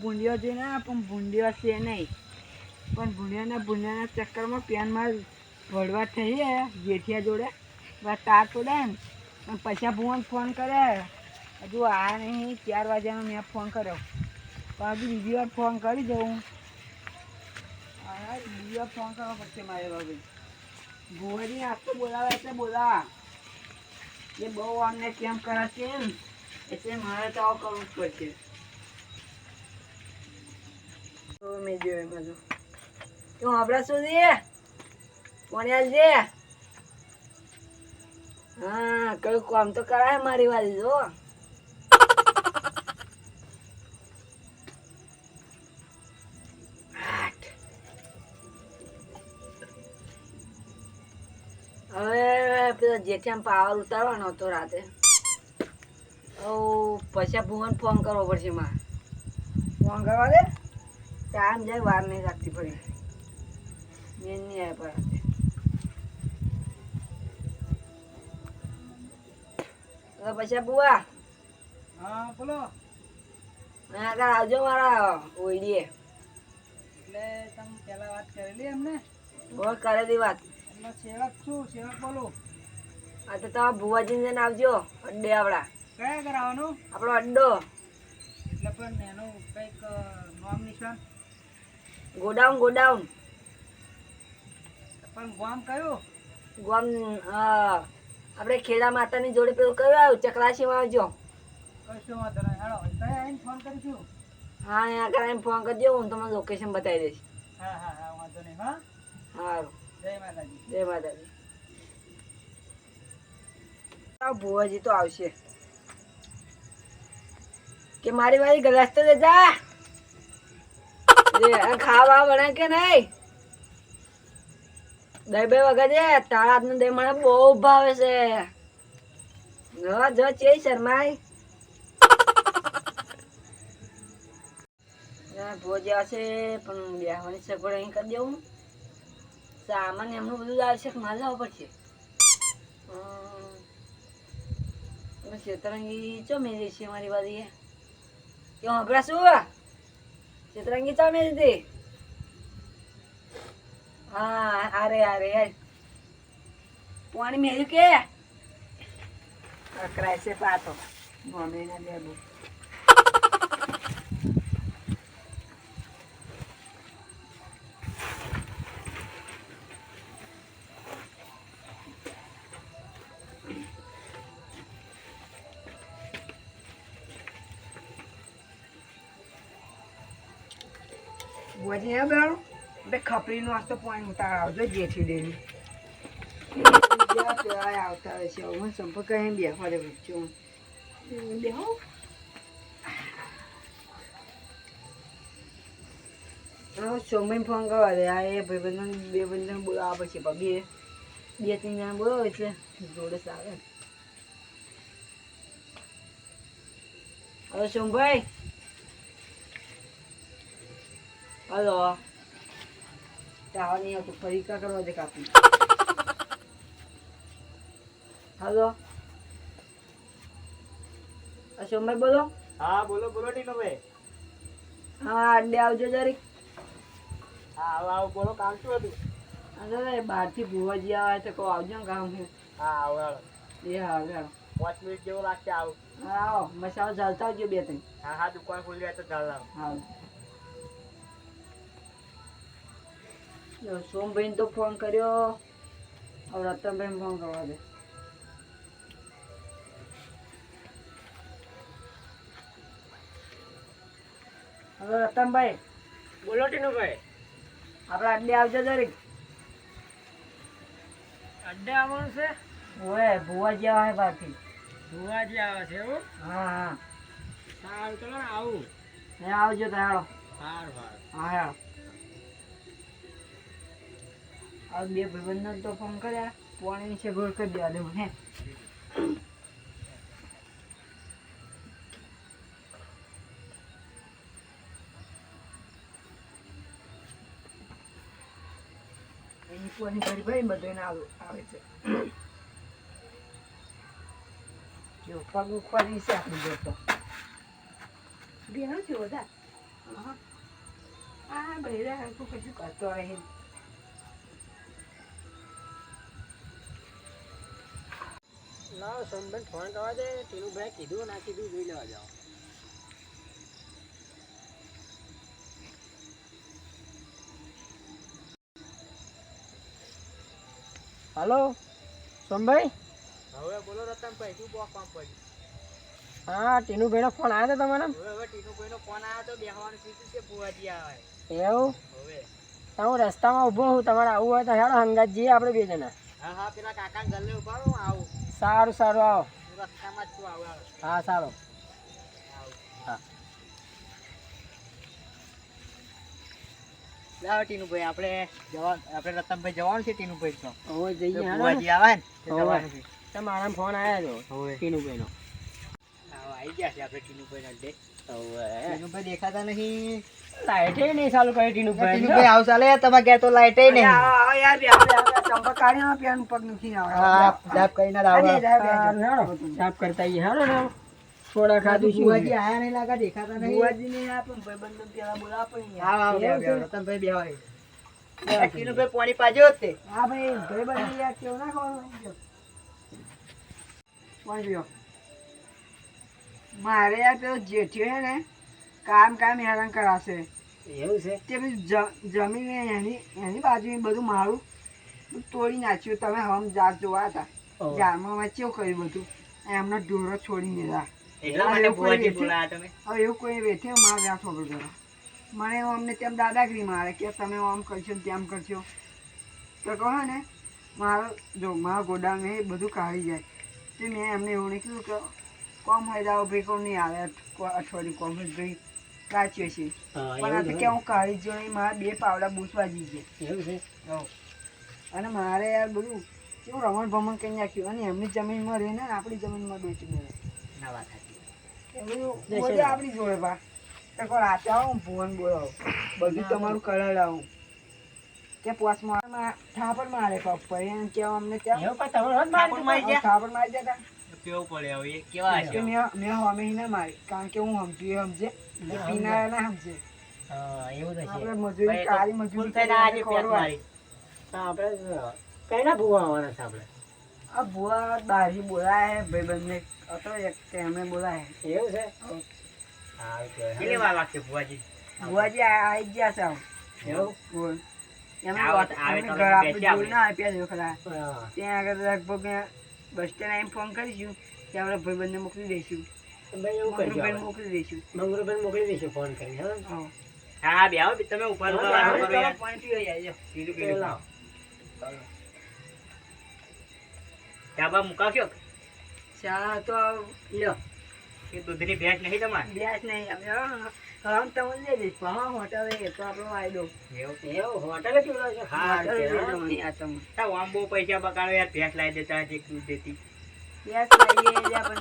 ભૂંડિયો જોઈને પણ ભૂંડિયો છે નહીં. પણ ભૂંડિયાના ભૂંડિયાના ચક્કરમાં પેનમાં વળવા થઈ જેઠિયા જોડે. તાર તોડે અને પછી ભુવન ફોન કરે. હજુ આ નહીં, ચાર વાગ્યાનો મેં ફોન કર્યો. પણ હજુ બીજી વાર ફોન કરી દઉં. બીજી વાર ફોન કરવા પડશે મારે બાબુ ભુવાજી આખું બોલાવે એટલે બોલાવા એ બહુ અમને કેમ કરે છે એટલે મારે તો આવું કરવું જ પડશે. તો મેં જોયું જો. તું આપણા સુધી છે હા કયું કામ તો કરાય મારી વાલી જો. હવે પેલો જેઠિયામ પાવર ઉતારવાનો હતો રાતે. ઓ પછી ભુવન ફોન કરવો પડશે મારે. ફોન કરવા દે? ટાઈમ જાય વાર નહીં રાખતી ફરી. મેન નહીં આવે પર તો પછી બુઆ. હા બોલો. અહીંયા આગળ આવજો મારા ઓઈડીએ એટલે તમે પહેલા વાત કરેલી એમને? બહુ કરેલી વાત. એમનો સેવક છું સેવક બોલું. આ તો તમે જઈને આવજો અડ્ડે આવડા. કયા કરાવવાનું આપણો અડ્ડો. એટલે પણ એનું કંઈક નામ નિશાન? ગોડાઉન ગોડાઉન પણ ગોમ કયું? ગોમ આપણે ખેડા માતાની જોડે પેલું કયું આવ્યું? ચકરાશીમાં આવજો. કશું વાંધો નહીં. હાલો કયા આવીને ફોન કરીશું? હા અહીંયા આગળ આવીને ફોન કરી દો હું તમને લોકેશન બતાવી દઈશ. હા હા હા વાંધો નહીં હા? સારું જય માતાજી. જય માતાજી. આ ભુવાજી તો આવશે. કે મારી વાળી ગલાસ તો આ ખાવા બને કે નહીં? દહીં બે વગર છે તારા હાથનું દહીં મને બહુ ભાવે છે. જો જો ચે શરમાઈ. ભોજ આવશે પણ બેહવાની સગવડ અહીં કરી દેવું. સામાન એમનું બધું લાવશે કે માલ લાવવો પડશે. શેતરંગી ચો મેલી છે મારી બાજુએ? કે હમણાં હા અરે અરે યાર પાણી મેલ્યું કે? અકરાય છે પાતો મમ્મીને લેબુ બોજી હે બેન? બે ખપરીનો આસ્તો પોઈન્ટ ઉતાર આવજો જેઠી દેવી. આવતા હોય છે હું સંપર્ક અહીં બેસવા દે વચ્ચે બેહો. સોમભાઈ ફોન કરવા દે આ એ ભાઈ બંધન બે બંધન બોલાવા પછી બે બે ત્રણ જણા બોલાવે એટલે જોડે સારે હવે સોમભાઈ. હલો. ટાવર નહીં આવતું ફરી કરવા દે કાપી હલો. અશોકભાઈ બોલો. હા બોલો બોલો ટીનુભાઈ. હા અડે આવજો જરીક. હા આવો આવો બોલો કામ શું હતું? અરે બહારથી ભુવાજી આવે તો કહો આવજો ને કામ હા આવો એ હા હવે પાંચ મિનિટ જેવું લાગશે આવું. હા આવો મસાલો ચાલતા આવજો બે ત્રણ. હા હા દુકાન ખોલી જાય તો ચાલ આવો. હા. સોમભાઈને તો ફોન કર્યો. હવે રતનભાઈને ફોન કરવા દે. હવે રતનભાઈ બોલો ટીનુભાઈ. આપણે અડ્ડે આવજો જરીક. અડ્ડે આવવાનું છે? ઓય ભુવાજી આવે બાકી ભુવાજી આવે છે એવું? હા હા. સારું ચલો આવું. હે આવજો તો હાલો. સારું સારું હા હેલો. આ બે ભાઈબંધો તો ફોન કર્યા. પોણી વિશે ગોળ કરી દેવા દઉં હે? કોની કરી ભાઈ બધું આવે છે. જો પગ છે આપણે જોડે તો બેનો છે બધા? આ બૈરા હરખું કશું કરતો રહે લાવો સોનબેન ફોન કરવા દે. તેનું ભાઈ કીધું ના કીધું જોઈ લેવા જાઓ. હલો સોમભાઈ? હવે બોલો રતનભાઈ શું બહુ કામ પડ્યું હા ટીનુભાઈનો ફોન આવ્યો હતો તમારે? હવે હવે ટીનુભાઈનો ફોન આવ્યો તો બેહવાનું કીધું છે ભુવાજી આવે. એવું? હવે. તો હું રસ્તામાં ઊભો હું તમારે આવવું હોય તો હેડો હંગાત જઈએ આપણે બે જણા. હા હા પેલા કાકા ગલ્લે ઊભા આવું. સારું સારું આવો. હું સારું. હા. લાવો ટીનુભાઈ આપણે જવા આપણે રતનભાઈ જવાનું છે ટીનુભાઈ તો. હવે જઈએ ને. આવે ને. તમારા ફોન આવ્યો હતો ટીનુભાઈ ટીનુભાઈનો. આવો ગયા છે આપણે ટીનુભાઈ ના ડે. ટીનુભાઈ દેખાતા નહીં. લાઈટે નહીં ચાલુ કરી ટીનુભાઈ ટીનુભાઈ આવ ચાલે તમારે ગયા તો લાઈટે નહીં. આવો, આવો યાર, બે આપણે આપણે ચંપા કાઢીને પેન પગ મૂકીને આવો. હા કરીને આવો જા, બે, જા. સારું હેડો સાફ કરતા આવીએ હેડો ને થોડા ખાધું શું? આયા નહીં લાગે દેખાતા નહીં. બુઆજી ને આપે ને ભાઈબંધો પેલા બોલાવો પણ બે હોય પાજો તે. હા ભાઈ ભાઈબંધો યાર કેવું ના ખબર પાણી પીઓ. મારે યાર પેલો જેઠિયો છે ને કામ કામ હેરાન કરાશે એવું છે? તે પછી જમીન એની એની બાજુ બધું મારું તોડી નાખ્યું. તમે હમ જાત જોવા હતા. ઝાડમાં મેં કેવું કર્યું બધું. એમનો ઢોરો છોડી દીધા. હવે એવું કોઈ વેઠે મારે વ્યાસ ખબર કરો મને અમને તેમ દાદાગીરી મારે કે તમે આમ કરશો ને તેમ કરશો. તો કહો ને મારો જો મારા ગોડાઉન એ બધું કાઢી જાય. તે મેં એમને એવું નહીં કીધું કે કોમ હોય જાઓ ભાઈ નહીં આવે. અઠવાડિયું કોમ ભાઈ કાચ્યો છે. પણ આ તો કે હું કાઢી જોઈ મારા બે પાવડા બૂસવા જઈએ એવું છે? અને મારે યાર બધું કેવું રમણ ભમણ કરી નાખ્યું. અને એમની જમીનમાં રહે ને આપણી જમીનમાં ડોચી દે ના વાત એ બધું આપણી જોડે બા. તો કોઈ રાતે આવો ભુવન બોલાવો. બધું તમારું કરાવડાવું કે પોસમાં થાપડ મારે પપ્પા. એમ કેવા અમને ત્યાં? થાપડ મારી જતા. કેવું પડે હવે? એ કેવા છે? મેં હમે ના મારી. કારણ કે હું સમજુ સમજે. પીનારા ના સમજે. હા એવું તો છે. આપણે મજૂરી કાળી મજૂરી થઈને આજે પેટ મારી. આપણે કઈના ભૂવા આવવાના છે આપણે? આ ભૂવા બારી બોલાય હે ભાઈબંધને હતો એક કે અમે બોલાય એવું છે? હા. કેટલી વાર લાગશે ભુવાજી? ભુવાજી આવી ગયા છે. એવું? આવે- એમને તો ઘર આપણે બેસીએ આપણે. જોયું ના આપ્યા છે ખરા. ત્યાં આગળ લગભગ બસ સ્ટેન્ડ આવીને ફોન કરીશું કે આપણે ભાઈબંધને મોકલી દઈશું. ભાઈ એવું કરજો મોકલી દઈશું. મંગરુભાઈને મોકલી દઈશું ફોન કરી હા. હા. બે આવો તમે ઉપર પાણી પીવા જાય પીલું એ લાવો. ડાબા મુકાવશો ચા તો લ્યો. એ દૂધની ભેંસ નહીં તમારે? વ્યાસ નહીં હવે હા તમે લઈ દઈશ હા હોટલ તો આપણો વાયદો એવું એવું? હોટલે પીવડાવો છો? હા, હોટલ લઈ હા. જવાની આ તમે આમ બહુ પૈસા બગાડો યાર ભેંસ લાવી દેતા એક દૂધ દેતી. વ્યાસ લઈએ એટલે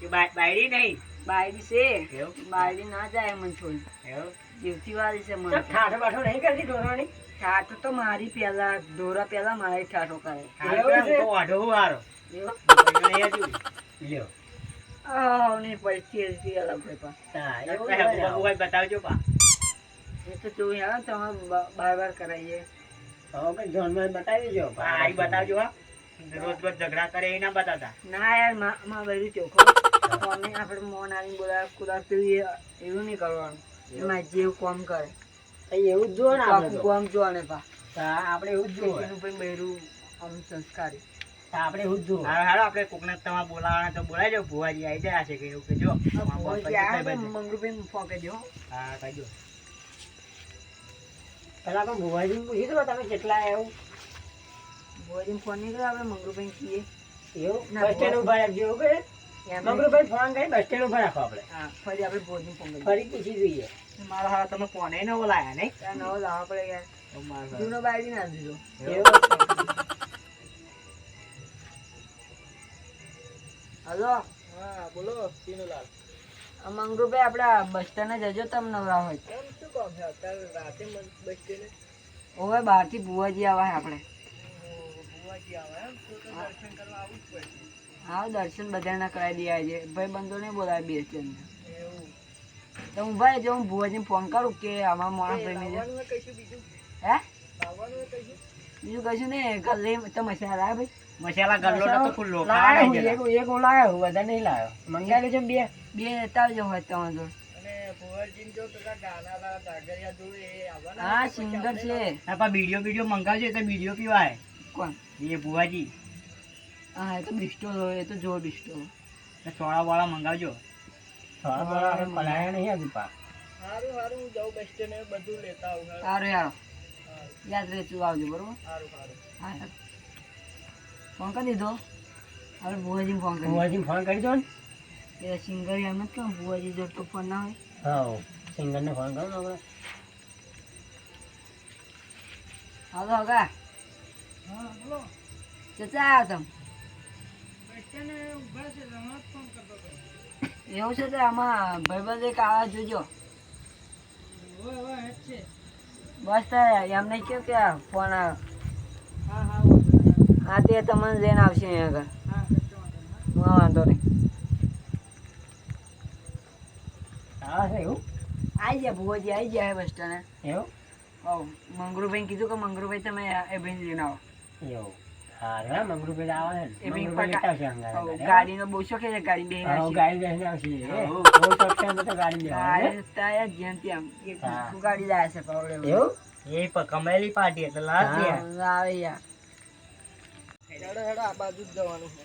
કે બાયડી નહીં? બાયડી છે. બાયડી ના જાય મને છોડી જીવતી વાળી છે મને ઠાઠ બાઠો નહીં કરતી ઢોરવાની ઠાઠો તો મારી પેલા દોરા પેલા મારી ઠાઠો કરે. લ્યો. આહ, ની પરિસ્થિતિ અલગ હોય પા. હા એવું બબુ જ હોય. હોય બતાવજો પા એ તો જોઈ આવે તમે બાર બાર કરાવીએ હવે જોનમાં બતાવી દેજો. હારી બતાવજો હા રોજ રોજ ઝઘડા કરે એ ના બતાવતા ના યારમાં માં બધું ચોખ્ખો કોને આપણે મોન આવીને બોલાવે કુદાર પેલું એવું નહીં કરવાનું એમાં જેવું કોમ કરે એવું જ જો ને આપણે કોમ જો જોવાને પા આપણે એવું જ જોવાનું ભાઈ બહેરું આમ સંસ્કારી આપણે હું જો. હારો હારો આપણે કોકને તમારે બોલાવવાના તો બોલાવજો ભુવાજી આવી જાય છે કે એવું કે જો મારા ફોન કરજો. મંગરુભાઈ હા કહેજો. પેલા તો ભુવાજી પૂછી દો તમે કેટલા એવું. ભુવાજી ફોન નહીં કર્યો આપણે મંગરુભાઈ કહીએ એવું? બસ સ્ટેન્ડ ઊભા રાખજો એવું કરે? એમ. ફોન કરી બસ સ્ટેન્ડ ઊભા રાખો આપણે. હા ફરી આપણે ભોજન ફોન ફરી પૂછી જોઈએ. મારા હારા તમે ફોને ન બોલાયા નહીં? નવો લાવવા પડે યાર. જૂનો બાજી ના દીધો. હલો. હા બોલો તીનુલાલ આ મંગરુભાઈ આપડા બસ સ્ટેન્ડ જજો તમે નવરા હોય. કેમ શું કામ છે? અત્યારે રાતે બસ સ્ટેન્ડ ઓવે બહારથી ભુવાજી આવે આપણે ભુવાજી આવે એમ? તો દર્શન કરવા આવું જ પડશે. હા દર્શન બધાને કરાવી દે છે. ભાઈ બંધો નહીં બોલાવે બે સ્ટેન્ડ એવું. તો હું ભાઈ જો હું ભુવાજીને ફોન કરું કે આમાં માણસ ભાઈ મેં લાવવાનું હોય બીજું? હે? બીજું કશું નહીં. ગલ્લે તમે સારા ભાઈ. મસાલા ગલ્લો તો ખુલ્લો લાયો હું, એક એક હું લાયો હું, વધારે નહીં લાયો. મંગાવી લેજો બે. બે લેતા હોય તમારે જોડે. અને ભુવરજીને જો પેલા ગાના વાળા ધાગરિયા જોવે એ આવવાના હા હશે, પછી સિંગર છે. મંગાવજો તો પીવાય. કોણ? એ ભુવાજી. હા એ તો એ જો બિસ્ટોલ ને સોડા મંગાવજો. પલાયા નહીં હજુ પા સારું સારું હું જાઉં બસ સ્ટેન્ડ બધું લેતા આવું સારું યાર યાદ રહેતું આવજો બરોબર? સારું હા. ફોન કરી દીધો. હવે ભુવાજીને ફોન કરી ભુવાજીને ફોન કરી દો ને. એ સિંગર એમ જ કેમ ભુવાજી જો તો ફોન ના હોય. હા સિંગરને ફોન કરો ને આપણે હાલો હગા હા બોલો ચચા આવ્યા તમે? એવું છે તો આમાં ભાઈબંધ એક આવા જોજો. બસ એમને કહ્યું કે આ ફોન આવ્યો હા તે તમને લઈને આવશે અહીંયા આગળ. હા વાંધો નહીં. હા છે એવું? આવી જાય ભુવાજી આવી જાય બસ સ્ટેન્ડે. એવું? હવ મંગરુભાઈ કીધું કે મંગરુભાઈ તમે એ ભાઈ લઈને આવો. એવું? હા મંગરુભાઈ આવે છે. એ ને બી મંગરુભાઈ લેતા આવશે અંગારે હવ, ગાડી. ગાડીનો બહુ શોખ છે ગાડી બે હા, ગાડી બેસીને આવશે બહુ શોખ છે તો ગાડી લેવાનો, હે? જ્યાં ત્યાં એક ગાડી લાવે છે પાવડે એવું? એ કમાયેલી પાર્ટી એટલે આવે યાર. હેડો હેડો આ બાજુ જ જવાનું છે.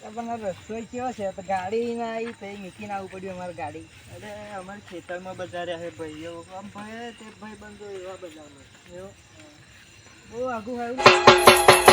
પણ રસ્તો કેવો છે? તો ગાડી ના આવી તો મૂકીને આવવું પડ્યું અમારે ગાડી. અરે અમારે ખેતરમાં બધા રહે ભાઈઓ. આમ ભાઈ તે ભાઈ બંધો એવા બધા એવું? બહુ આઘું આવ્યું